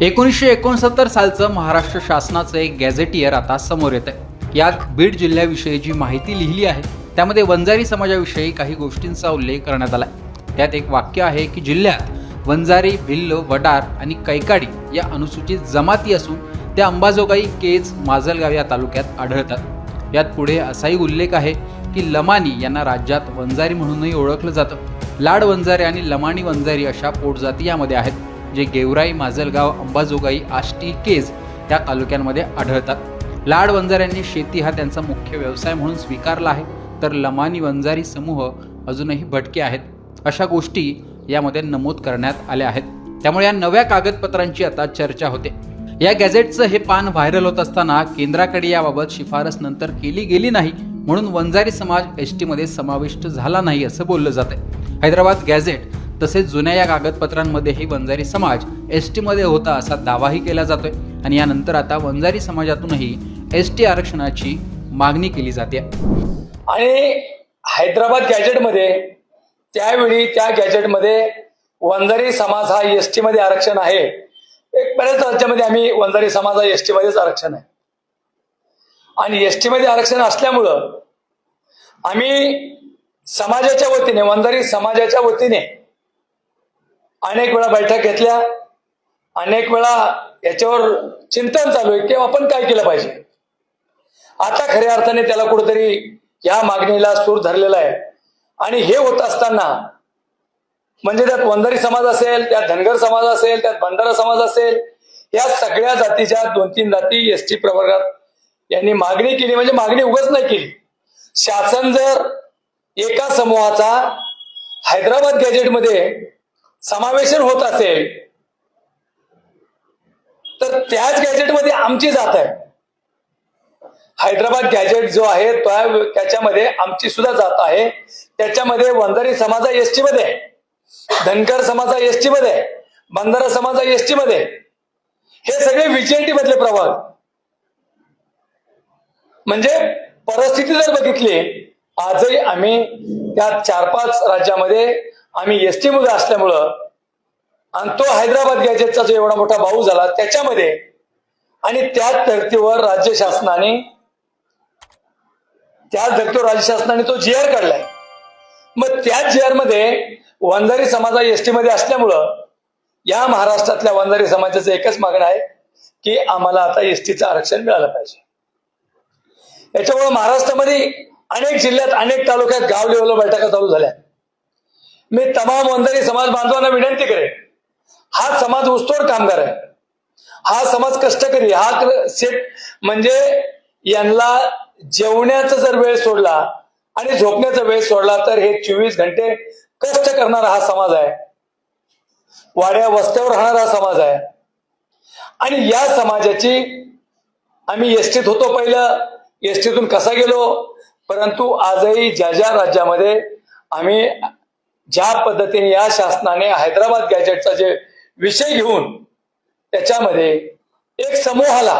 एकोणीसशे एकोणसत्तर सालचं महाराष्ट्र शासनाचं एक गॅझेटियर आता समोर येत आहे यात बीड जिल्ह्याविषयी जी माहिती लिहिली आहे त्यामध्ये वंजारी समाजाविषयी काही गोष्टींचा उल्लेख करण्यात आला आहे त्यात एक वाक्य आहे की जिल्ह्यात वंजारी भिल्ल वडार आणि कैकाडी या अनुसूचित जमाती असून त्या अंबाजोगाई केज माजलगाव या तालुक्यात आढळतात. यात पुढे असाही उल्लेख आहे की लमानी यांना राज्यात वंजारी म्हणूनही ओळखलं जातं. लाड वंजारी आणि लमाणी वंजारी अशा पोटजाती यामध्ये आहेत. जे गेवराई माजलगाव अंबाजोगाई आष्टी केज या तालुक्यांमध्ये आढळतात. लाड वंजाऱ्यांनी शेती हा त्यांचा मुख्य व्यवसाय म्हणून स्वीकारला आहे. तर लमानी वंजारी समूह अजूनही भटके आहेत. अशा गोष्टी यामध्ये नमूद करण्यात आल्या आहेत. त्यामुळे या नव्या कागदपत्रांची आता चर्चा होते. या गॅझेटचं हे पान व्हायरल होत असताना केंद्राकडे याबाबत शिफारस नंतर केली गेली नाही म्हणून वंजारी समाज एस टीमध्ये समाविष्ट झाला नाही असं बोललं जात हैदराबाद गॅझेट तसेच जुन्या या कागदपत्रांमध्येही वंजारी समाज एस टीमध्ये होता असा दावाही केला जातोय. आणि यानंतर आता वंजारी समाजातूनही एस टी आरक्षणाची मागणी केली जाते. आणि हैदराबाद गॅजेटमध्ये त्यावेळी त्या गॅजेटमध्ये वंजारी समाज हा एस टी मध्ये आरक्षण आहे. एक बऱ्याच राज्यामध्ये आम्ही वंजारी समाज हा एस टी मध्येच आरक्षण आहे. आणि एस टी मध्ये आरक्षण असल्यामुळं आम्ही समाजाच्या वतीने वंजारी समाजाच्या वतीने अनेक वेळा बैठक घेतल्या अनेक वेळा याच्यावर चिंतन चालू आहे की आपण काय केलं पाहिजे. आता खऱ्या अर्थाने त्याला कुठेतरी या मागणीला सूर धरलेला आहे. आणि हे होत असताना म्हणजे त्यात वंधारी समाज असेल त्यात धनगर समाज असेल त्यात भंडारा समाज असेल या सगळ्या जातीच्या दोन तीन जाती एस टी प्रवर्गात यांनी मागणी केली म्हणजे मागणी उगाच नाही केली. शासन जर एका समूहाचा हैदराबाद गॅजेटमध्ये समावेशन होत असेल तर त्याच गॅजेटमध्ये आमची जात आहे हैदराबाद गॅजेट जो आहे तो त्याच्यामध्ये आमची सुद्धा जात आहे त्याच्यामध्ये वंजारी समाजा एस टी मध्ये आहे. धनकर समाजा एस टी मध्ये आहे. बंजारा समाजा एस टी मध्ये हे सगळे व्हीजीएनटी मधले प्रभाग म्हणजे परिस्थिती जर बघितली आजही आम्ही त्या चार पाच राज्यामध्ये आम्ही एस टी मध्ये असल्यामुळं आणि तो हैदराबाद गॅजेटचा जो एवढा मोठा भाऊ झाला त्याच्यामध्ये आणि त्याच धर्तीवर राज्य शासनाने त्याच धर्तीवर राज्य शासनाने तो जी आर काढलाय. मग त्याच जी आरमध्ये वंजारी समाजा एस टी मध्ये असल्यामुळं या महाराष्ट्रातल्या वंजारी समाजाचं एकच मागणं आहे की आम्हाला आता एस टीचं आरक्षण मिळालं पाहिजे. याच्यामुळे महाराष्ट्रामध्ये अनेक जिल्ह्यात अनेक तालुक्यात गाव लेवलला बैठका चालू झाल्या. मी तमाम वंजारी समाज बांधवांना विनंती करेन हा समाज उस्तोड कामगार आहे हा समाज कष्टकरी हा सेट म्हणजे यांना जेवण्याचा जर वेळ सोडला आणि झोपण्याचा वेळ सोडला तर हे चोवीस घंटे कष्ट करणारा हा समाज आहे. वाड्या वस्त्यावर राहणारा हा समाज आहे. आणि या समाजाची आम्ही एसटीत होतो पहिलं. एसटीतून कसा गेलो? परंतु आजही ज्या ज्या राज्यामध्ये आम्ही ज्या पद्धतीने या शासनाने हैदराबाद गॅजेटचा जे विषय घेऊन त्याच्यामध्ये एक समूहाला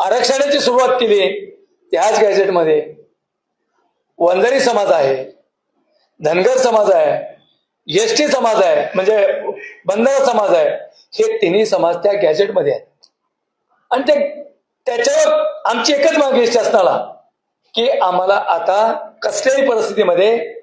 आरक्षणाची सुरुवात केली त्याच गॅजेटमध्ये वंजारी समाज आहे धनगर समाज आहे एस टी समाज आहे म्हणजे बंधारा समाज आहे हे तिन्ही समाज त्या गॅजेटमध्ये आहेत. आणि ते त्याच्यावर आमची एकच मागणी शासनाला की आम्हाला आता कसल्याही परिस्थितीमध्ये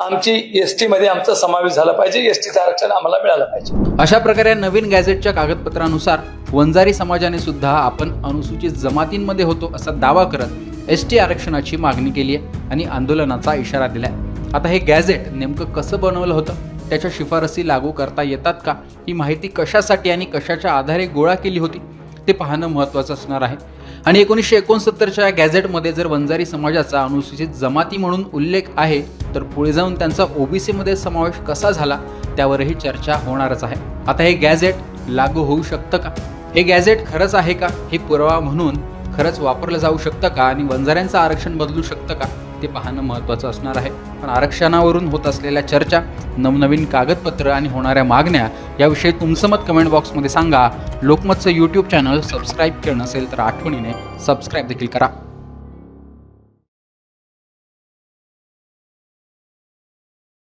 आमची एस टीमध्ये आमचा समावेश झाला पाहिजे. एस टीचं आरक्षण आम्हाला मिळालं पाहिजे. अशा प्रकारे नवीन गॅझेटच्या कागदपत्रानुसार वंजारी समाजाने सुद्धा आपण अनुसूचित जमातींमध्ये होतो असा दावा करत एस टी आरक्षणाची मागणी केली आहे आणि आंदोलनाचा इशारा दिलाय. आता हे गॅझेट नेमकं कसं बनवलं होतं? त्याच्या शिफारसी लागू करता येतात का? ही माहिती कशासाठी आणि कशाच्या आधारे गोळा केली होती? ते पाहणं महत्त्वाचं असणार आहे. आणि एकोणीसशे एकोणसत्तरच्या गॅझेटमध्ये जर वंजारी समाजाचा अनुसूचित जमाती म्हणून उल्लेख आहे तर पुढे जाऊन त्यांचा ओबीसीमध्ये समावेश कसा झाला त्यावरही चर्चा होणारच आहे. आता हे गॅझेट लागू होऊ शकतं का? हे गॅझेट खरंच आहे का? हे पुरावा म्हणून खरंच वापरलं जाऊ शकतं का? आणि वंजाऱ्यांचं आरक्षण बदलू शकतं का? ते पाहणं महत्त्वाचं असणार आहे. पण आरक्षणावरून होत असलेल्या चर्चा नवनवीन कागदपत्र आणि होणाऱ्या मागण्या याविषयी तुमचं मत कमेंट बॉक्समध्ये सांगा. लोकमतचं यूट्यूब चॅनल सबस्क्राईब केलं नसेल तर आठवणीने सबस्क्राईब देखील करा.